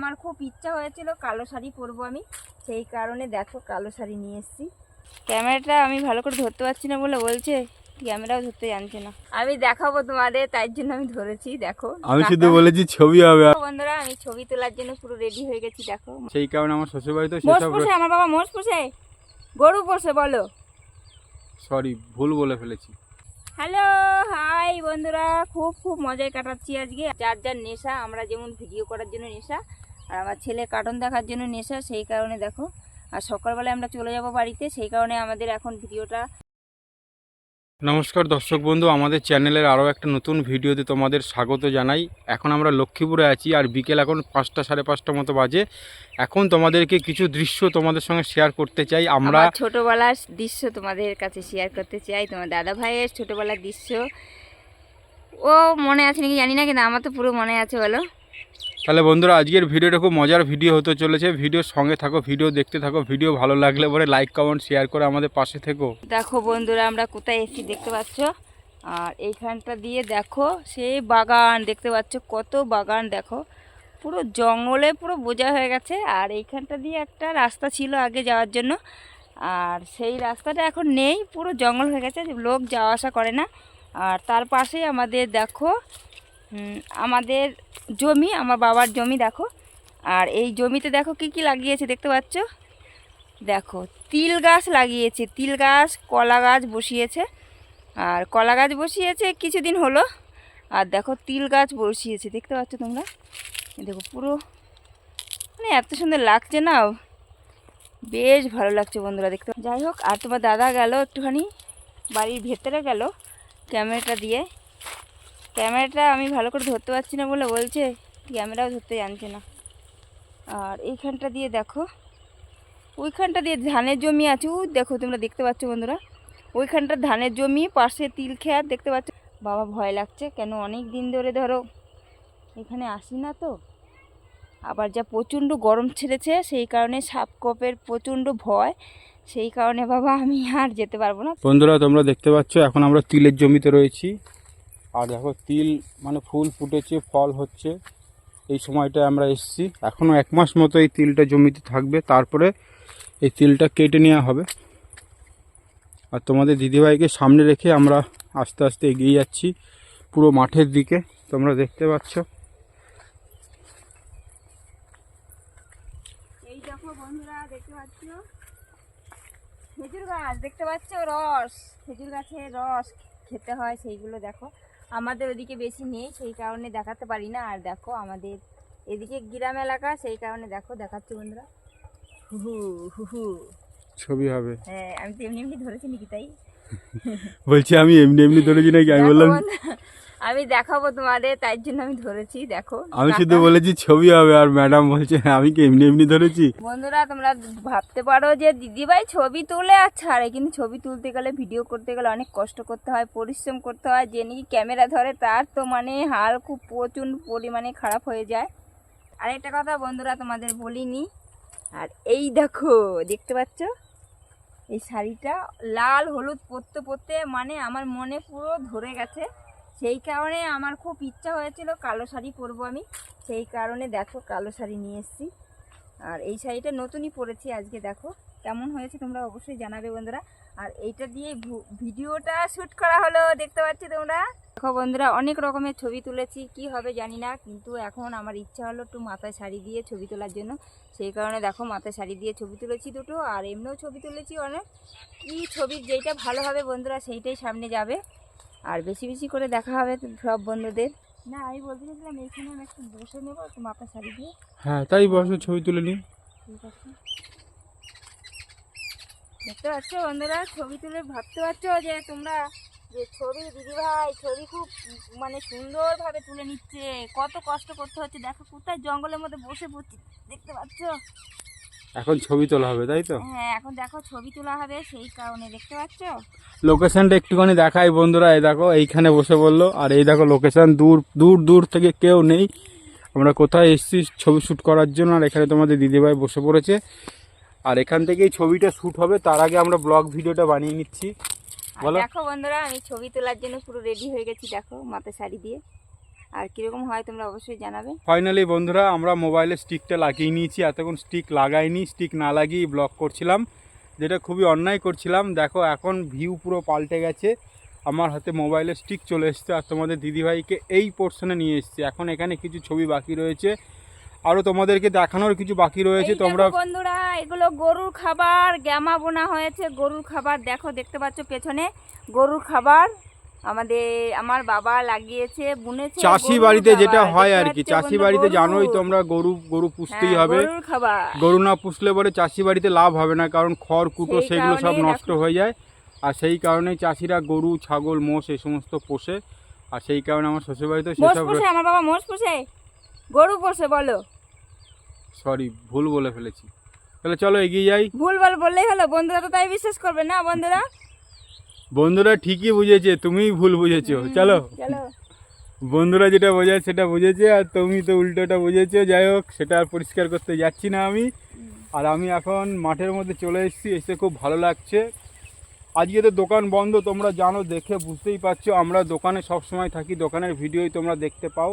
আমার খুব ইচ্ছা হয়েছিল কালো শাড়ি পরবো আমি। সেই কারণে দেখো কালো শাড়ি নিয়ে এসেছি। ক্যামেরাটা আমি ভালো করে ধরতে পারছি না বলে বলছে ক্যামেরাও ধরতে জানছে না। আমি দেখাবো তোমাদের তাই জন্য আমি ধরেছি দেখো। আমি শুধু বলেছি ছবি হবে। বন্ধুরা আমি ছবি তোলার জন্য পুরো রেডি হয়ে গেছি দেখো। সেই কারণে আমার শ্বশুর বাড়িতে মোষ পোষে আমার বাবা মোষ পোষে? গরু পোষে বলো। সরি ভুল বলে ফেলেছি। হ্যালো হাই বন্ধুরা খুব খুব মজায় কাটাচ্ছি আজকে। যার যার নেশা আমরা যেমন ভিডিও করার জন্য নেশা আর আমার ছেলে কার্টুন দেখার জন্য নেশা সেই কারণে দেখো। আর সকালবেলায় আমরা চলে যাব বাড়িতে সেই কারণে আমাদের এখন ভিডিওটা নমস্কার দর্শক বন্ধু আমাদের চ্যানেলের আরও একটা নতুন ভিডিওতে তোমাদের স্বাগত জানাই। এখন আমরা লক্ষ্মীপুরে আছি আর বিকেল এখন পাঁচটা সাড়ে পাঁচটা মতো বাজে। এখন তোমাদেরকে কিছু দৃশ্য তোমাদের সঙ্গে শেয়ার করতে চাই। আমরা ছোটোবেলার দৃশ্য তোমাদের কাছে শেয়ার করতে চাই তোমার দাদা ভাইয়ের ছোটবেলার দৃশ্য। ও মনে আছে নাকি জানি না কিন্তু আমার তো পুরো মনে আছে বলো। তাহলে বন্ধুরা আজকের ভিডিওটা খুব মজার ভিডিও হতে চলেছে। ভিডিও সঙ্গে থাকো, ভিডিও দেখতে থাকো, ভিডিও ভালো লাগলে পরে লাইক কমেন্ট শেয়ার করে আমাদের পাশে থেকো। দেখো বন্ধুরা, আমরা কোথায় এসি দেখতে পাচ্ছ? আর এইখানটা দিয়ে দেখো, সেই বাগান দেখতে পাচ্ছ, কত বাগান দেখো। পুরো জঙ্গলে পুরো বোঝা হয়ে গেছে। আর এইখানটা দিয়ে একটা রাস্তা ছিল আগে যাওয়ার জন্য। আর সেই রাস্তাটা এখন নেই, পুরো জঙ্গল হয়ে গেছে, লোক যাওয়া আসা করে না। আর তার পাশেই আমাদের দেখো আমাদের জমি, আমার বাবার জমি দেখো। আর এই জমিতে দেখো কি কি লাগিয়েছে, দেখতে পাচ্ছ? দেখো, তিল গাছ লাগিয়েছে, তিল গাছ, কলা গাছ বসিয়েছে। আর কলা গাছ বসিয়েছে কিছুদিন হলো, আর দেখো তিল গাছ বসিয়েছে, দেখতে পাচ্ছ তোমরা? দেখো পুরো মানে এত সুন্দর লাগছে না? বেশ ভালো লাগছে বন্ধুরা, দেখতে যাই হোক, আর তোমার দাদা গেল একটুখানি, বাড়ির ভেতরে গেল, ক্যামেরাটা দিয়ে। ক্যামেরাটা আমি ভালো করে ধরতে পারছি না বলে বলছে, ক্যামেরাও ধরতে জানছে না। আর এইখানটা দিয়ে দেখো, ওইখানটা দিয়ে ধানের জমি আছে ওই দেখো তোমরা দেখতে পাচ্ছ বন্ধুরা, ওইখানটা ধানের জমি, পাশে তিল খেয়ার দেখতে পাচ্ছ। বাবা ভয় লাগছে, কেন অনেক দিন ধরে ধরো, এখানে আসি না তো। আবার যা প্রচণ্ড গরম ছেড়েছে, সেই কারণে সাপকপের প্রচণ্ড ভয়, সেই কারণে বাবা আমি আর যেতে পারব না। বন্ধুরা, তোমরা দেখতে পাচ্ছ, এখন আমরা তিলের জমিতে রয়েছি। আর দেখো তিল মানে ফুল ফুটেছে, ফল হচ্ছে। এই সময়টা আমরা এসেছি। এখনও এক মাস মতো এই তিলটা জমিতে থাকবে। তারপরে এই তিলটা কেটে নেওয়া হবে। আর তোমাদের দিদিভাইকে সামনে রেখে আমরা আস্তে আস্তে এগিয়ে যাচ্ছি পুরো মাঠের দিকে। তোমরা দেখতে পাচ্ছ। দেখতে পাচ্ছ? দেখতে পাচ্ছ? রস, খেজুর গাছের রস খেতে হয়, সেইগুলো দেখো। আমাদের ওদিকে বেশি নেই সেই কারণে দেখাতে পারি না। আর দেখো আমাদের এদিকে গ্রাম এলাকা সেই কারণে দেখো দেখাচ্ছি বন্ধুরা। হুহু হুহু। ছবি হবে। হ্যাঁ আমি তো এমনি এমনি ধরেছি নাকি তাই? বলছি আমি এমনি এমনি ধরেছি নাকি? আমি বললাম আমি দেখাবো তোমাদের তাই জন্য আমি ধরেছি দেখো। আমি শুধু বলেছি ছবি হবে আর ম্যাডাম বলছে আমি কি এমনি এমনি ধরেছি? বন্ধুরা তোমরা ভাবতে পারো যে দিদিভাই ছবি তুলে আর ছাড়ে কিন্তু ছবি তুলতে গেলে ভিডিও করতে গেলে অনেক কষ্ট করতে হয় পরিশ্রম করতে হয় যে নাকি ক্যামেরা ধরে তার তো মানে হাল খুব প্রচুর পরিমাণে খারাপ হয়ে যায়। আর একটা কথা বন্ধুরা তোমাদের বলিনি আর এই দেখো দেখতে পাচ্ছ? এই শাড়িটা লাল হলুদ পরতে পরতে মানে আমার মনে পুরো ধরে গেছে। সেই কারণে আমার খুব ইচ্ছা হয়েছিল কালো শাড়ি পরবো আমি। সেই কারণে দেখো কালো শাড়ি নিয়ে এসেছি। আর এই শাড়িটা নতুনই পরেছি আজকে দেখো। কেমন হয়েছে তোমরা অবশ্যই জানাবে বন্ধুরা। আর এইটা দিয়ে ভিডিওটা শ্যুট করা হলো, দেখতে পাচ্ছি তোমরা? দেখো বন্ধুরা, অনেক রকমের ছবি তুলেছি, কি হবে জানি না, কিন্তু এখন আমার ইচ্ছা হলো একটু মাথায় শাড়ি দিয়ে ছবি তোলার জন্য। সেই কারণে দেখো মাথায় শাড়ি দিয়ে ছবি তুলেছি দুটো, আর এমনিও ছবি তুলেছি অনেক। কি ছবি, যেইটা ভালো হবে বন্ধুরা, সেইটাই সামনে যাবে। আর বেশি বেশি করে দেখা হবে সব বন্ধুদের। না আমি বলতে চাইছিলাম এইখানে আমি একটু বসে নেব একটু মাথায় শাড়ি দিয়ে হ্যাঁ তাই বসো ছবি তুলে নিই। ঠিক আছে। দেখতে পাচ্ছ বন্ধুরা ছবি তুলে ভাবতে পারছ যে তোমরা যে ছবি দিদিভাই ছবি খুব মানে সুন্দরভাবে তুলে নিচ্ছে কত কষ্ট করতে হচ্ছে। দেখো কোথায় জঙ্গলের মধ্যে বসে পড়ছি দেখতে পাচ্ছ? এখন ছবি তোলা হবে তাই তো? হ্যাঁ এখন দেখো ছবি তোলা হবে সেই কারণে দেখতে পাচ্ছ? লোকেশনটা একটুখানি দেখাই বন্ধুরা এই দেখো এইখানে বসে বলল আর এই দেখো লোকেশন দূর দূর দূর থেকে কেউ নেই। আমরা কোথায় এসেছি ছবি শ্যুট করার জন্য আর এখানে তোমাদের দিদিভাই বসে পড়েছে। আর এখান থেকেই ছবিটা শ্যুট হবে তার আগে আমরা ব্লগ ভিডিওটা বানিয়ে নিচ্ছি। দেখো বন্ধুরা আমি ছবি তোলার জন্য পুরো রেডি হয়ে গেছি দেখো মাথা শাড়ি দিয়ে। আর কীরকম হয় তোমরা অবশ্যই জানাবে। ফাইনালি বন্ধুরা আমরা মোবাইলে স্টিকটা লাগিয়ে নিয়েছি। এতক্ষণ স্টিক লাগাইনি স্টিক না লাগিয়ে ব্লক করছিলাম যেটা খুবই অন্যায় করছিলাম। দেখো এখন ভিউ পুরো পাল্টে গেছে। আমার হাতে মোবাইলে স্টিক চলে এসছে আর তোমাদের দিদিভাইকে এই পোর্শনে নিয়ে এসছে। এখন এখানে কিছু ছবি বাকি রয়েছে। আরও তোমাদেরকে দেখানোর কিছু বাকি রয়েছে। তোমরা বন্ধুরা এগুলো গরুর খাবার। গ্যামা বোনা হয়েছে গরুর খাবার। দেখো দেখতে পাচ্ছ পেছনে গরুর খাবার। আমাদের আমার বাবা লাগিয়েছে বুনেছে চাষি বাড়িতে যেটা হয় আর কি চাষি বাড়িতে জানোই তোমরা গরু গরু পুষতেই হ্যাঁ, হবে গরু না পুষলে পরে চাষি বাড়িতে লাভ হবে না কারণ খড় কুটো সেগুলো সব নষ্ট হয়ে যায়। আর সেই কারণেই চাষিরা গরু ছাগল মোষ এই সমস্ত পোষে। আর সেই কারণে আমার শ্বশুরবাড়িতে মোষ সেসব আমার বাবা মোষ পোষে? গরু পোষে বলো। সরি ভুল বলে ফেলেছি। তাহলে চলো এগিয়ে যাই। ভুল ভালো বললেই হলো। বন্ধুরা তো তাই বিশ্বাস করবে না বন্ধুরা? বন্ধুরা ঠিকই বুঝেছে তুমিই ভুল বুঝেছ চলো। বন্ধুরা যেটা বোঝায় সেটা বুঝেছে আর তুমি তো উল্টোটা বুঝেছ যাই হোক সেটা আর পরিষ্কার করতে যাচ্ছি না আমি। আর আমি এখন মাঠের মধ্যে চলে এসেছি এসে খুব ভালো লাগছে। আজকে তো দোকান বন্ধ তোমরা জানো দেখে বুঝতেই পারছ আমরা দোকানে সব সময় থাকি দোকানের ভিডিওই তোমরা দেখতে পাও।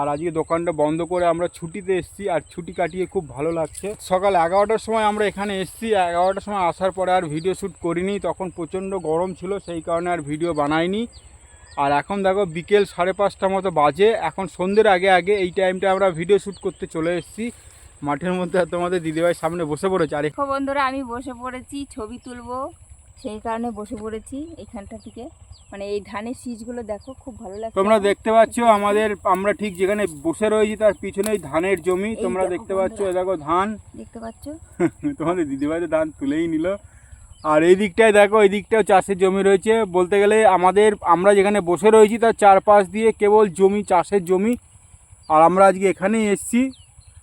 আর আজকে দোকানটা বন্ধ করে আমরা ছুটিতে এসেছি আর ছুটি কাটিয়ে খুব ভালো লাগছে। সকাল এগারোটার সময় আমরা এখানে এসেছি। এগারোটার সময় আসার পরে আর ভিডিও শ্যুট করিনি। তখন প্রচণ্ড গরম ছিল, সেই কারণে আর ভিডিও বানাইনি। আর এখন দেখো বিকেল সাড়ে পাঁচটার মতো বাজে। এখন সন্ধ্যের আগে আগে এই টাইমটা আমরা ভিডিও শ্যুট করতে চলে এসেছি। মাঠের মধ্যে তোমাদের দিদিভাই সামনে বসে পড়েছে। আর বন্ধুরা, আমি বসে পড়েছি, ছবি তুলবো। সেই কারণে বসে পড়েছি এইখানটা থেকে। মানে এই ধানের শীষগুলো দেখো খুব ভালো লাগছে। তোমরা দেখতে পাচ্ছ আমাদের আমরা ঠিক যেখানে বসে রয়েছি তার পিছনেই ধানের জমি। তোমরা দেখতে পাচ্ছ দেখো ধান। দেখতে পাচ্ছ? তোমাদের দিদিভাই তো ধান তুলেই নিল। আর এই দিকটায় দেখো এই দিকটাও চাষের জমি রয়েছে। বলতে গেলে আমাদের আমরা যেখানে বসে রয়েছি তার চারপাশ দিয়ে কেবল জমি চাষের জমি। আর আমরা আজকে এখানেই এসেছি।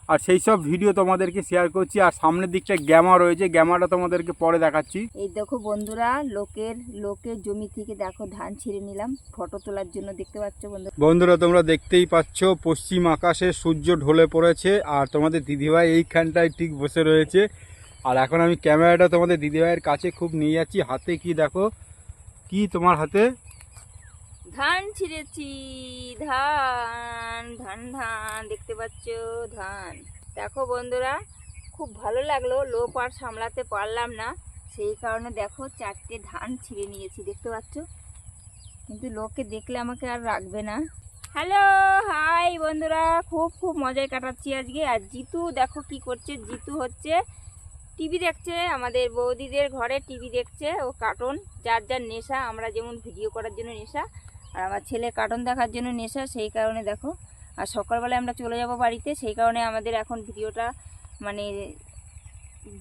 আর সেই সব ভিডিও তোমাদেরকে শেয়ার করছি। আর সামনের দিকটা গ্যামা রয়েছে। গ্যামাটা তোমাদেরকে পরে দেখাচ্ছি। এই দেখো বন্ধুরা লোকের লোকের জমি থেকে দেখো ধান ছিঁড়ে নিলাম। ফটো তোলার জন্য দেখতে পাচ্ছ বন্ধু বন্ধুরা তোমরা দেখতেই পাচ্ছ পশ্চিম আকাশে সূর্য ঢলে পড়েছে। আর তোমাদের দিদিভাই এইখানটায় ঠিক বসে রয়েছে। আর এখন আমি ক্যামেরাটা তোমাদের দিদিভাইয়ের কাছে খুব নিয়ে যাচ্ছি। হাতে কি দেখো? কি তোমার হাতে? ধান ছিঁড়েছি, ধান ধান ধান, দেখতে পাচ্ছ ধান। দেখো বন্ধুরা, খুব ভালো লাগল লো পার সামলাতে পারলাম না। সেই কারণে দেখো চারটে ধান ছিঁড়ে নিয়েছি, দেখতে পাচ্ছ? কিন্তু লোকে দেখলে আমাকে আর রাখবে না। হ্যালো, হাই বন্ধুরা, খুব খুব মজায় কাটাচ্ছি আজকে। আর জিতু, দেখো কি করছে, জিতু হচ্ছে টিভি দেখছে, আমাদের বৌদিদের ঘরে টিভি দেখছে, ও কার্টুন যার যার নেশা, আমরা যেমন ভিডিও করার জন্য নেশা আর আমার ছেলে কার্টুন দেখার জন্য নেশা, সেই কারণে দেখো। আর সকালবেলায় আমরা চলে যাব বাড়িতে, সেই কারণে আমাদের এখন ভিডিওটা মানে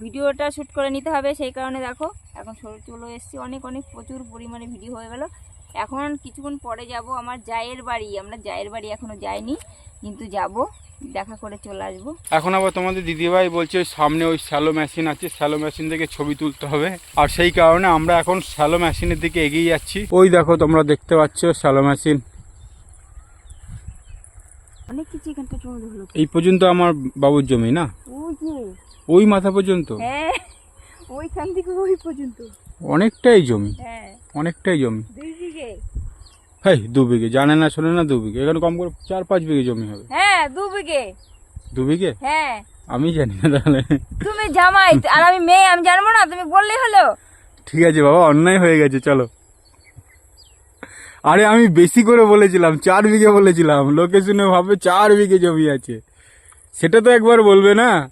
ভিডিওটা শ্যুট করে নিতে হবে, সেই কারণে দেখো, এখন শরীর চলে এসেছি। অনেক অনেক প্রচুর পরিমাণে ভিডিও হয়ে গেল। এখন কিছুক্ষণ পরে যাব আমার জায়ের বাড়ি। আমরা জায়ের বাড়ি এখনও যাইনি। কিন্তু যাব দেখা করে চলে আসব। এখন আবার তোমাদের দিদিভাই বলছে ওই সামনে ওই শ্যালো মেশিন আছে স্যালো মেশিন থেকে ছবি তুলতে হবে। আর সেই কারণে আমরা এখন শ্যালো মেশিনের দিকে এগিয়ে যাচ্ছি। ওই দেখো তোমরা দেখতে পাচ্ছ শ্যালো মেশিন। অনেক কিছু এখানটা হলো। এই পর্যন্ত আমার বাবুর জমি না? ওই যে। ওই মাথা পর্যন্ত? হ্যাঁ ওইখান থেকে ওই পর্যন্ত। অনেকটাই জমি। হ্যাঁ। অনেকটাই জমি। দুই বিঘে। হ্যাঁ দু বিঘে। জানে না শোনে না দু বিঘে। এখানে কম করে চার পাঁচ বিঘে জমি হবে। হ্যাঁ দু বিঘে। দু বিঘে? হ্যাঁ। আমি জানি না তাহলে। তুমি জামাই আর আমি মেয়ে আমি জানব না তুমি বললেই হলো। ঠিক আছে বাবা অন্যায় হয়ে গেছে চলো। আরে আমি বেশি করে বলেছিলাম চার বিঘে বলেছিলাম। লোকে শুনে ভাবে চার বিঘে জমি আছে। সেটা তো একবার বলবে না।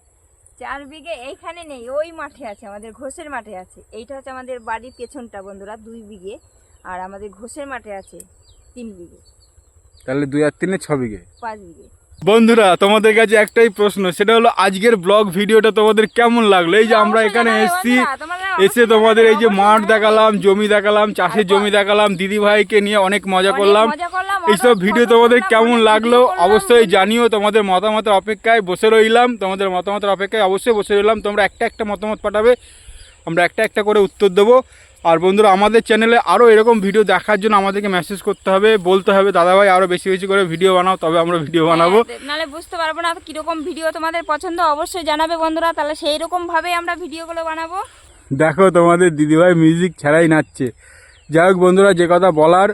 চার বিঘে এইখানে নেই ওই মাঠে আছে আমাদের ঘোষের মাঠে আছে। এইটা হচ্ছে আমাদের বাড়ির পেছনটা বন্ধুরা দুই বিঘে। আর আমাদের ঘোষের মাঠে আছে। তিন বিঘে। তাহলে দুই আর তিনে ছ বিঘে? পাঁচ বিঘে। বন্ধুরা তোমাদের কাছে একটাই প্রশ্ন সেটা হলো আজকের ব্লগ ভিডিওটা তোমাদের কেমন লাগল? এই যে আমরা এখানে এসেছি এসে তোমাদের এই যে মাঠ দেখালাম জমি দেখালাম চাষের জমি দেখালাম দিদি ভাইকে নিয়ে অনেক মজা করলাম। এইসব ভিডিও তোমাদের কেমন লাগল? অবশ্যই জানিও তোমাদের মতামতের অপেক্ষায় বসে রইলাম। তোমাদের মতামতের অপেক্ষায় অবশ্যই বসে রইলাম। তোমরা একটা একটা মতামত পাঠাবে আমরা একটা একটা করে উত্তর দেবো। আর বন্ধুরা আমাদের চ্যানেলে আরও এরকম ভিডিও দেখার জন্য আমাদেরকে মেসেজ করতে হবে বলতে হবে দাদাভাই আরও বেশি বেশি করে ভিডিও বানাও তবে আমরা ভিডিও বানাবো। হ্যাঁ, নাহলে বুঝতে পারব না কীরকম ভিডিও তোমাদের পছন্দ অবশ্যই জানাবে বন্ধুরা তাহলে সেই রকম ভাবে আমরা ভিডিওগুলো বানাবো। দেখো তোমাদের দিদিভাই মিউজিক ছাড়াই নাচছে। যাই হোক বন্ধুরা যে কথা বলার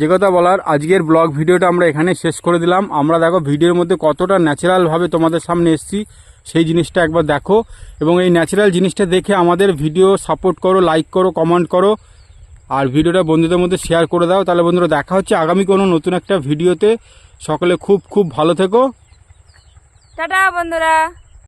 যে কথা বলার আজকের ব্লগ ভিডিওটা আমরা এখানে শেষ করে দিলাম। আমরা দেখো ভিডিওর মধ্যে কতটা ন্যাচারালভাবে তোমাদের সামনে এসেছি। সেই জিনিসটা একবার দেখো এবং এই ন্যাচারাল জিনিসটা দেখে আমাদের ভিডিও সাপোর্ট করো লাইক করো কমেন্ট করো। আর ভিডিওটা বন্ধুদের মধ্যে শেয়ার করে দাও। তাহলে বন্ধুরা দেখা হচ্ছে আগামী কোনো নতুন একটা ভিডিওতে সকলে খুব খুব ভালো থেকো। টাটা বন্ধুরা।